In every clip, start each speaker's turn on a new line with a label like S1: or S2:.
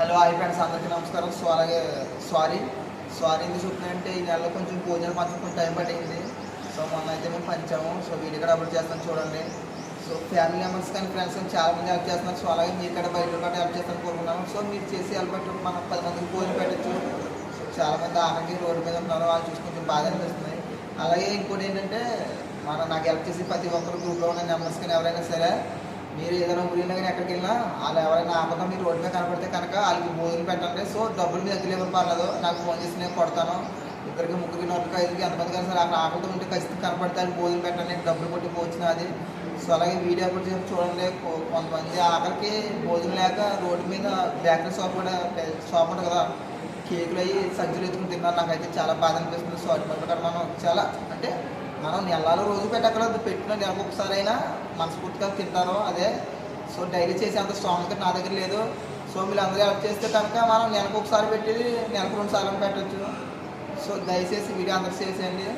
S1: Hello hi friends అందరికీ నమస్కారం. So అలాగే సారీ సారీ ఎందుకు చెప్తున్నానంటే ఈ నెలలో కొంచెం భోజనం మాత్రం కొంచెం టైం పట్టింది. సో మొన్న అయితే మేము పంచాము. సో వీడియో కూడా అప్లోడ్ చేస్తాను చూడండి. సో ఫ్యామిలీ మెంబర్స్ కానీ ఫ్రెండ్స్ కానీ చాలామంది హెల్ప్ చేస్తున్నారు. సో అలాగే మీరు కూడా బయట కూడా హెల్ప్ చేస్తాను కోరుకున్నాను సో మీరు చేసి హెల్ప్ పెట్టి మనం పది మందికి భోజనం పెట్టచ్చు. సో చాలామంది మంది రోడ్డు మీద ఉన్నారు. వాళ్ళు చూసి కొంచెం బాధ అనిపిస్తుంది. అలాగే ఇంకోటి ఏంటంటే మన నాకు హెల్ప్ చేసి ప్రతి ఒక్కరు గ్రూప్లో ఉన్న మెంబర్స్ కానీ ఎవరైనా సరే మీరు ఏదైనా ఊరిలో కానీ ఎక్కడికి వెళ్ళినా వాళ్ళు ఎవరైనా ఆపదా మీరు రోడ్డు మీద కనపడితే కనుక వాళ్ళకి భోజనం పెట్టండి. సో డబ్బులు మీ దగ్గర పర్లేదు నాకు ఫోన్ చేసి నేను కొడతాను. ఇద్దరికి ముగ్గురికి నలుగురికి ఐదుకి ఎంతమంది కానీ సరే అక్కడ ఆకలితో ఉంటే ఖచ్చితంగా కనపడితే వాళ్ళకి భోజనం పెట్టండి. నేను డబ్బులు కొట్టి పోచిన అది. సో అలాగే వీడియో కూడా చేసి చూడండి. కొంతమంది ఆకలికి భోజనం లేక రోడ్డు మీద బేకరీ షాప్ కూడా షాప్ ఉంటుంది కదా. కేకులు అయ్యి సజ్జలు ఎత్తుకుని తిన్నారు. నాకైతే చాలా బాధ అనిపిస్తుంది. సో అటువంటి కూడా మనం చాలా అంటే మనం నెలలో రోజు పెట్టక్కర్లేదు పెట్టిన నెలకు ఒకసారైనా అయినా మనస్ఫూర్తిగా తింటారు అదే. సో డైలీ చేసే అంత స్ట్రాంగ్ నా దగ్గర లేదు. సో మీరు అందరూ హెల్ప్ చేస్తే కనుక మనం నెలకు ఒకసారి పెట్టేది నెలకు రెండు సార్లు పెట్టచ్చు. సో దయచేసి వీడియో అందరు చేసేయండి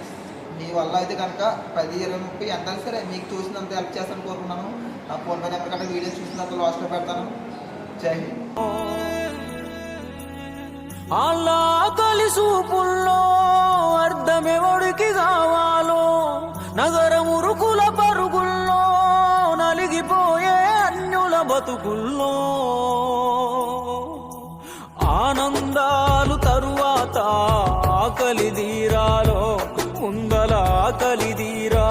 S1: మీ వల్ల అయితే కనుక పది ఇరవై ముప్పై ఎంత సరే మీకు చూసినంత హెల్ప్ చేస్తాను కోరుకున్నాను నా ఫోన్ పే నెంబర్ కంటే వీడియో చూసినంత లాస్ట్లో పెడతాను. జై హింద్.
S2: అలా కలిసూపుల్లో బతుకుల్లో ఆనందాలు తరువాత ఆకలి తీరాలో ముందల ఆకలి తీరా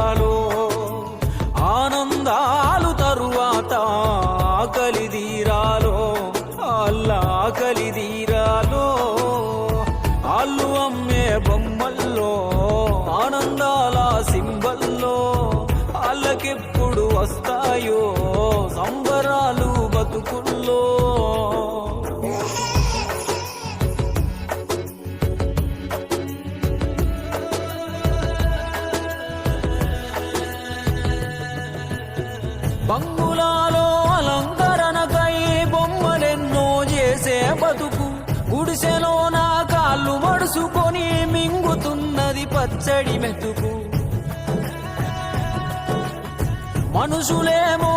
S2: బతుకుల్లో బంగులాలో అలంకరణకై బొమ్మలెన్నో చేసే బతుకు గుడిసెలో నా కాళ్ళు మడుసుకొని మింగుతున్నది పచ్చడి మెతుకు. మనుషులేమో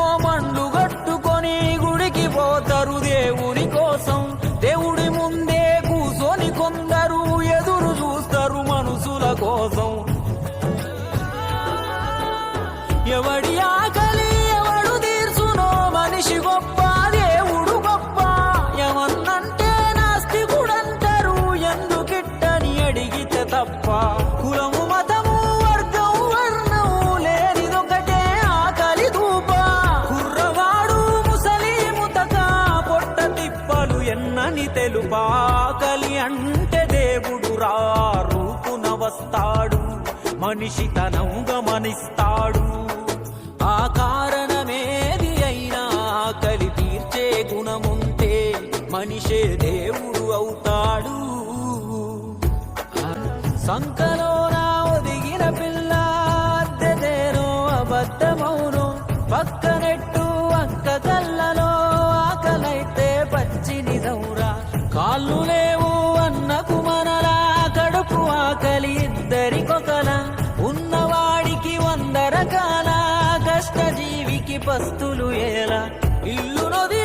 S2: ఎందుకిట్టని తప్ప కులము మతము వర్గం వర్ణం లేనిదొకటే ఆకలి ధూప. కుర్రవాడు ముసలి ముతక పొట్ట తిప్పలు ఎన్నని తెలుపా. ఆకలి అంటే దేవుడు రా రూపున వస్తాడు మనిషి తనం గమనిస్తాడు సంకలో ఒదిగిన పిల్ల అద్దెదేనో అబద్ధమౌను. పక్కనెట్టు అక్క కళ్ళలో ఆకలైతే పచ్చిని దౌరా కాళ్ళు లేవు అన్నకు మనలా కడుపు ఆకలి ఇద్దరికొకల ఉన్నవాడికి వంద రకాల కష్టజీవికి పస్తులు ఎలా ఇల్లు నది